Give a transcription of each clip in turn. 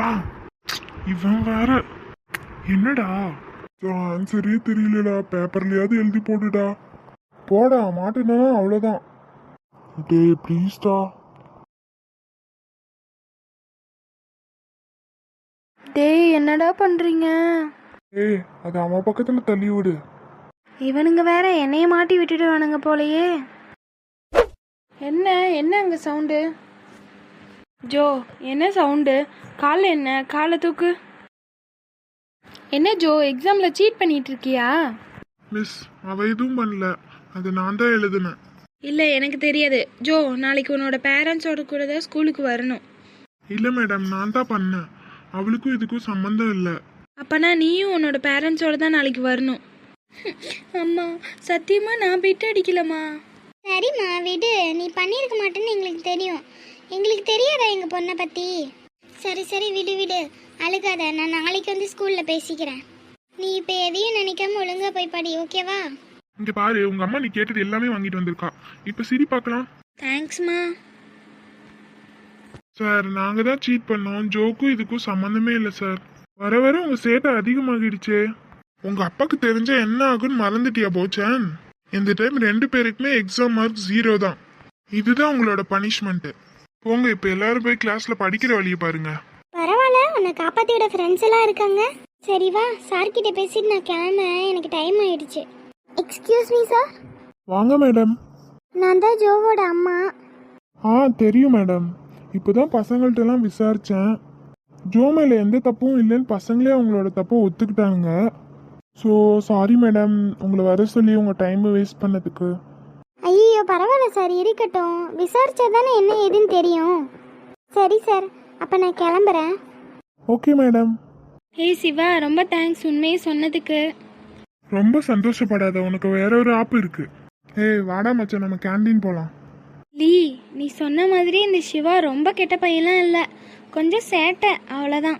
மச்சான் இவன் வேற. என்னடா? ஆன்சரே தெரியலடா. பேப்பர்லயாவது எழுதி போடுடா. போடா மாட்டினா அவ்வளோதான் டேய் ப்ளீஸ்டா டேய் என்னடா பண்றீங்க? ஏய் அது அவன் பக்கத்துல தள்ளி விடு. இவனுங்க வேற என்னைய மாட்டி விட்டுடுவானுங்க போலயே. என்ன என்ன அங்க சவுண்டு? ஜோ என்ன சவுண்டு? கால என்ன? காலை தூக்கு. என்ன ஜோ எக்ஸாம்ல சீட் பண்ணிட்டு இருக்கியா மிஸ் அவ எதுவும் பண்ணல. அது நான் தான் எழுதுனேன். இல்ல எனக்கு தெரியாது. ஜோ நாளைக்கு உன்னோட பேரண்ட்ஸோட கூட தான் ஸ்கூலுக்கு வரணும். இல்ல மேடம் நான் தான் பண்ணேன். அவளுக்கும் இதுக்கும் சம்மந்தம் இல்லை. அப்பனா நீயும் உன்னோட பேரண்ட்ஸோட தான் நாளைக்கு வரணும். அம்மா சத்தியமா நான் பிட் அடிக்கலம்மா. சரிம்மா விடு. நீ பண்ணியிருக்க மாட்டேன்னு எங்களுக்கு தெரியும். எங்களுக்கு தெரியாதா எங்கள் பொண்ணை பற்றி சரி சரி விடு விடு. அழுகாத. நான் நாளைக்கு வந்து ஸ்கூலில் பேசிக்கிறேன். நீ இப்போ எதையும் நினைக்காம ஒழுங்கா போய் படி ஓகேவா? இங்க பாரு உங்க அம்மா நீ கேட்டது எல்லாமே வாங்கிட்டு வந்திருக்கா. இப்ப சிரி பார்க்கலாம். தேங்க்ஸ்மா சார் நாங்க தான் சீட் பண்ணோம். ஜோக்கும் இதுக்கும் சம்மந்தமே இல்லை சார். வர வர உங்க சேட்டை அதிகமாகிடுச்சே. உங்க அப்பாக்கு தெரிஞ்ச என்ன ஆகும்னு மறந்துட்டியா போச்சன் இந்த டைம் ரெண்டு பேருக்குமே எக்ஸாம் மார்க் ஜீரோ தான். இதுதான் உங்களோட பனிஷ்மெண்ட் போங்க இப்ப எல்லாரும் போய் கிளாஸ்ல படிக்கிற வழியை பாருங்க. பரவாயில்ல உன்னை காப்பாற்றி விட ஃப்ரெண்ட்ஸ் எல்லாம் இருக்காங்க. சரி வா சார் கிட்ட பேசிட்டு நான் கிளம்புறேன். எனக்கு டைம் ஆயிடுச்சு. எக்ஸ்கியூஸ் மீ சார் வாங்க மேடம் நான் தான் ஜோவோட அம்மா. ஆ தெரியும் மேடம் இப்போதான் பசங்கள்ட்டலாம் விசாரித்தேன் ஜோ மேலே எந்த தப்பும் இல்லைன்னு பசங்களே அவங்களோட தப்பை ஒத்துக்கிட்டாங்க. ஸோ சாரி மேடம் உங்களை வர சொல்லி உங்கள் டைமை வேஸ்ட் பண்ணதுக்கு. ஐயோ பரவாயில்ல சார் இருக்கட்டும். விசாரிச்சா தானே என்ன ஏதுன்னு தெரியும். சரி சார் அப்போ நான் கிளம்புறேன். ஓகே மேடம் ஏய் சிவா ரொம்ப தேங்க்ஸ் உண்மையை சொன்னதுக்கு. ரொம்ப சந்தோஷப்படாத உனக்கு வேற ஒரு ஆப் இருக்கு. ஏய் வாடா மச்சான். நம்ம கேண்டீன் போகலாம் லீ நீ சொன்ன மாதிரி இந்த சிவா ரொம்ப கெட்ட பையன்லாம் இல்லை. கொஞ்சம் சேட்டை. அவ்வளோதான்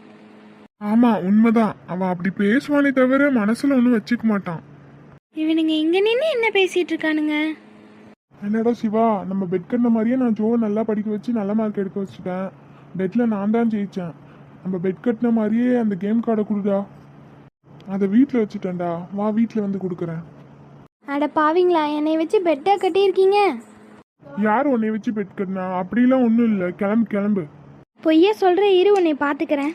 ஆமாம் உண்மைதான். அவன் அப்படி பேசுவானே தவிர மனசில் ஒன்றும் வச்சுக்க மாட்டான். இவனுங்க இங்க நின்று என்ன பேசிட்டு இருக்கானுங்க? என்னடா சிவா நம்ம பெட் கட்டின மாதிரியே நான் ஜோ நல்லா படிக்க வச்சு நல்ல மார்க் எடுக்க வச்சுட்டேன். பெட்டில் நான் தான் ஜெயித்தேன் நம்ம பெட் கட்டின மாதிரியே அந்த கேம் கார்டை கொடுடா. அதை வீட்டில் வச்சுட்டேன்டா. வா வீட்டில் வந்து கொடுக்குறேன். அட பாவிங்களா என்னை வச்சு பெட்டா கட்டியிருக்கீங்க? யார் உன்னை வச்சு பெட் கட்டினா? அப்படிலாம் ஒன்றும் இல்லை. கிளம்பு கிளம்பு. பொய்யா சொல்ற இரு உன்னை பாத்துக்கிறேன்.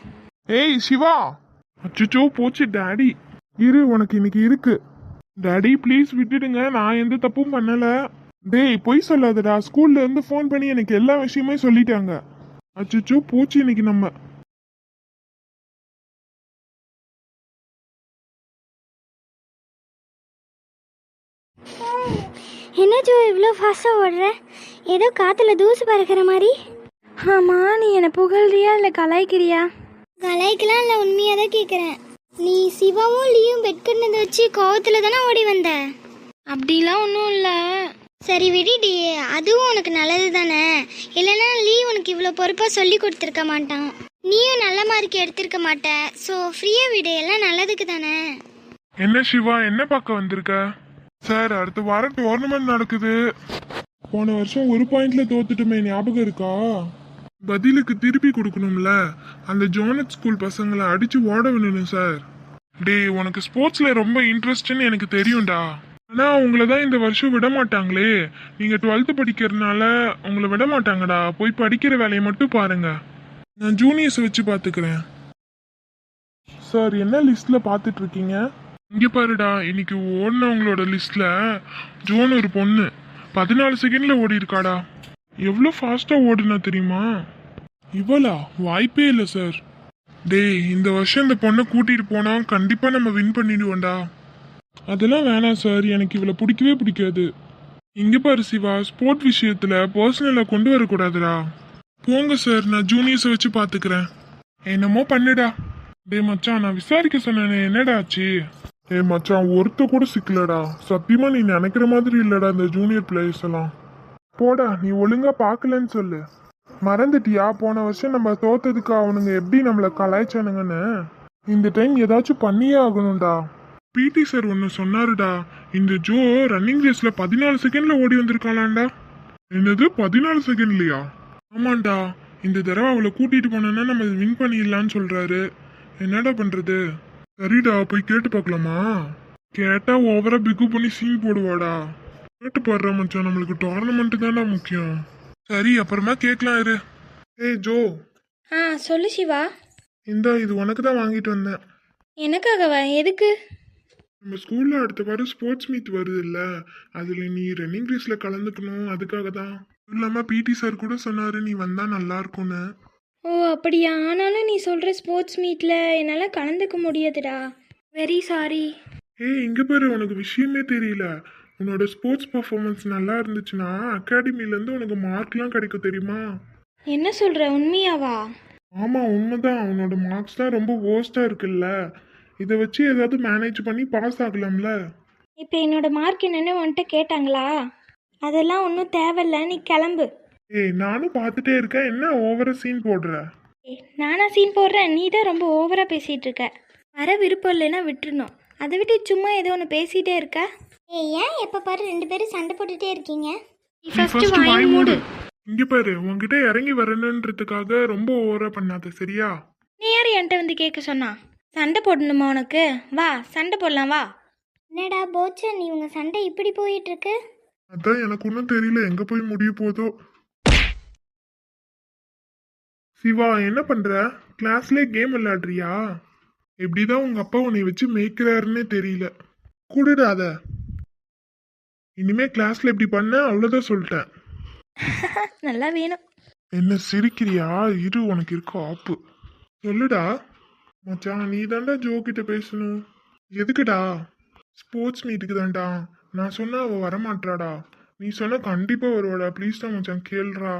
ஏய் சிவா. அச்சோ போச்சு டாடி. இரு உனக்கு இன்னைக்கு இருக்கு. டாடி ப்ளீஸ் விட்டுடுங்க. நான் எந்த தப்பும் பண்ணல. டேய் பொய் சொல்லாதடா. ஸ்கூல்ல இருந்து ஃபோன் பண்ணி எனக்கு எல்லா விஷயமே சொல்லிட்டாங்க. அச்சோ போச்சு இன்னைக்கு நம்ம. என்ன ஜோ இவ்வளோ ஃபாஸ்ட்டாக ஓடுற? ஏதோ காற்றுல தூசு பறக்கிற மாதிரி? ஆமா நீ என்னை புகழ்றியா இல்லை கலாய்க்கிறியா? கலாய்க்கெல்லாம் இல்லை உண்மையாக தான் கேட்குறேன் நீ சிவாவும் லீயும் பெட் கட்டினதை வச்சு கோவத்தில் தானே ஓடி வந்த? அப்படிலாம் ஒன்றும் இல்லை. சரி விடிடி அதுவும் உனக்கு நல்லது தானே. இல்லைன்னா லீ உனக்கு இவ்வளோ பொறுப்பாக சொல்லி கொடுத்துருக்க மாட்டான். நீயும் நல்ல மார்க் எடுத்திருக்க மாட்ட. ஸோ ஃப்ரீயாக விடு. எல்லாம் நல்லதுக்கு தானே. என்ன சிவா என்ன பார்க்க வந்திருக்க? சார் அடுத்த வாரம் டோர்னமெண்ட் நடக்குது. போன வருஷம் ஒரு பாயிண்ட்ல தோத்துட்டுமே ஞாபகம் இருக்கா? பதிலுக்கு திருப்பி கொடுக்கணும்ல? அந்த ஜோனட் ஸ்கூல் பசங்களை அடிச்சு ஓட விடணும் சார் டேய் உனக்கு ஸ்போர்ட்ஸ்ல ரொம்ப இன்ட்ரெஸ்ட்னு எனக்கு தெரியும்டா. ஆனா உங்களை தான் இந்த வருஷம் விட மாட்டாங்களே நீங்க டுவெல்த் படிக்கிறதுனால உங்களை விட மாட்டாங்கடா போய் படிக்கிற வேலையை மட்டும் பாருங்க. நான் ஜூனியர்ஸ் வச்சு பாத்துக்கிறேன். சார் என்ன லிஸ்ட்ல பாத்துட்டு இருக்கீங்க இங்க பாருடா இன்னைக்கு ஓடினவங்களோட லிஸ்ட்ல ஜோன் ஒரு பொண்ணு. பதினாலு செகண்ட்ல ஓடி இருக்காடா எவ்வளோ ஃபாஸ்டா ஓடுனா தெரியுமா? இவளா? வாய்ப்பே இல்லை சார் டேய் இந்த வருஷம் இந்த பொண்ணை கூட்டிட்டு போனா கண்டிப்பா நம்ம வின் பண்ணிடுவோம்டா. அதெல்லாம் வேணாம் சார் எனக்கு இவளை பிடிக்கவே பிடிக்காது. இங்க பாரு சிவா. ஸ்போர்ட் விஷயத்துல பர்சனலா கொண்டு வரக்கூடாதுடா. போங்க சார் நான் ஜூனியர்ஸை வச்சு பாத்துக்கிறேன். என்னமோ பண்ணுடா. டேய் மச்சான் நான் விசாரிக்க சொன்னேனே. என்னடா ஆச்சு? டே மச்சான் ஒருத்த கூட சிக்கலடா. சத்தியமா நீ நினைக்கிற மாதிரி இல்லடா இந்த ஜூனியர் பிளேயர்ஸ் எல்லாம். போடா நீ ஒழுங்கா பார்க்கலன்னு சொல்லு. மறந்துட்டியா? போன வருஷம் நம்ம தோத்ததுக்கு அவனுங்க எப்படி நம்மளை கலாய்ச்சானுங்கன்னு? இந்த டைம் ஏதாச்சும் பண்ணியே ஆகணும்டா. பிடி சார் ஒன்று சொன்னாருடா இந்த ஜோ ரன்னிங் ரேஸ்ல பதினாலு செகண்ட்ல ஓடி வந்திருக்காளாண்டா. என்னது பதினாலு செகண்ட்லையா ஆமாண்டா இந்த தடவை அவளை கூட்டிட்டு போனோன்னா நம்ம வின் பண்ணிடலான்னு சொல்றாரு. என்னடா பண்றது? சரிடா போய் கேட்டு பார்க்கலாமா? கேட்டா ஓவரா பிகு பண்ணி சீன் போடுவாடா. கேட்டு பாடுறா மச்சான் நம்மளுக்கு டோர்னமெண்ட் தான்டா முக்கியம். சரி அப்புறமா கேட்கலாம் இரு. ஏய் ஜோ. ஆ சொல்லு சிவா. இந்தா இது உனக்கு தான் வாங்கிட்டு வந்தேன். எனக்காகவா? எதுக்கு? நம்ம ஸ்கூல்ல அடுத்த வாரம் ஸ்போர்ட்ஸ் மீட் வருது இல்ல அதுல நீ ரன்னிங் ரேஸ்ல கலந்துக்கணும் அதுக்காக தான். இல்லாம பிடி சார் கூட சொன்னாரு நீ வந்தா நல்லா இருக்கும்னு. ஓ அப்படியா? ஆனாலும் நீ சொல்கிற ஸ்போர்ட்ஸ் மீட்டில் என்னால் கலந்துக்க முடியாதுடா. வெரி சாரி ஏய் இங்க பாரு உனக்கு விஷயமே தெரியல. உன்னோட ஸ்போர்ட்ஸ் பர்ஃபார்மன்ஸ் நல்லா இருந்துச்சுன்னா அகாடமில இருந்து உனக்கு மார்க்லாம் கிடைக்கும் தெரியுமா? என்ன சொல்கிற உண்மையாவா? ஆமா உண்மைதான். உன்னோட மார்க்ஸ் தான் ரொம்ப worst-ஆ இருக்குல்ல. இதை வச்சு ஏதாவது மேனேஜ் பண்ணி பாஸ் ஆகலாம்ல. இப்போ என்னோட மார்க் என்னென்னு உன்கிட்ட கேட்டாங்களா? அதெல்லாம் ஒன்றும் தேவையில்ல நீ கிளம்பு. ஏய் நானும் பார்த்துட்டே இருக்கேன். என்ன ஓவரா சீன் போடுற? ஏய், நானா சீன் போடுறேன். நீ தான் ரொம்ப ஓவராக பேசிகிட்டு இருக்க. வர விருப்பம் இல்லைன்னா விட்டுறணும். அதை விட்டு சும்மா ஏதோ ஒன்று பேசிகிட்டே இருக்க. ஏய் ஏன் எப்போ பாரு ரெண்டு பேரும் சண்டை போட்டுட்டே இருக்கீங்க? வாங்கி வாய் மூடு. இங்க பாரு உன்கிட்ட இறங்கி வரணுன்றதுக்காக ரொம்ப ஓவரா பண்ணாத சரியா? நீ யார் என்கிட்ட வந்து கேட்க சொன்னா? சண்டை போடணுமா உனக்கு? வா சண்டை போடலாம் வா. என்னடா போச்சன் இவங்க சண்டை இப்படி போயிட்டு இருக்கு அதான் எனக்கு ஒன்றும் தெரியல எங்க போய் முடிய போதோ. சிவா என்ன பண்ற? கிளாஸ்ல கேம் விளையாடுறியா? எப்படிதான் உங்க அப்பா உன்னை வச்சு மேய்க்கிறாருன்னே தெரியல. கூடுடா அத இனிமே கிளாஸ்ல இப்படி பண்ண அவ்வளவுதான் சொல்லிட்டேன். நல்லா வேணும். என்ன சிரிக்கிறியா? இரு உனக்கு இருக்க ஆப்பு. சொல்லுடா. மச்சான் நீ தாண்டா ஜோ கிட்ட பேசணும். எதுக்குடா? ஸ்போர்ட்ஸ் மீட்டுக்கு தான்டா. நான் சொன்னா அவ வரமாட்டாடா நீ சொன்னா கண்டிப்பா வருவாடா. ப்ளீஸ் தான் மச்சான் கேளுடா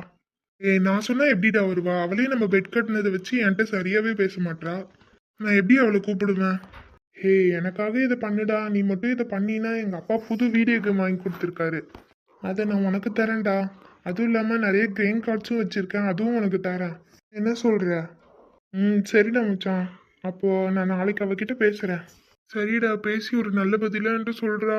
ஏய் நான் சொன்னா எப்படிடா வருவா? அவளே நம்ம பெட் கட்டினதை வச்சு என்கிட்ட சரியாவே பேச மாட்றா. நான் எப்படி அவளை கூப்பிடுவேன்? ஹே எனக்காக இதை பண்ணுடா. நீ மட்டும் இதை பண்ணினா எங்கள் அப்பா புது வீடியோ கேம் வாங்கி கொடுத்துருக்காரு. அதை நான் உனக்கு தரேன்டா. அதுவும் இல்லாமல் நிறைய கிரெயின் கார்ட்ஸும் வச்சுருக்கேன். அதுவும் உனக்கு தரேன். என்ன சொல்கிற ம் சரிடா மச்சான். அப்போது நான் நாளைக்கு அவகிட்ட பேசுகிறேன் சரிடா பேசி ஒரு நல்ல பதிலான்ட்டு சொல்கிறா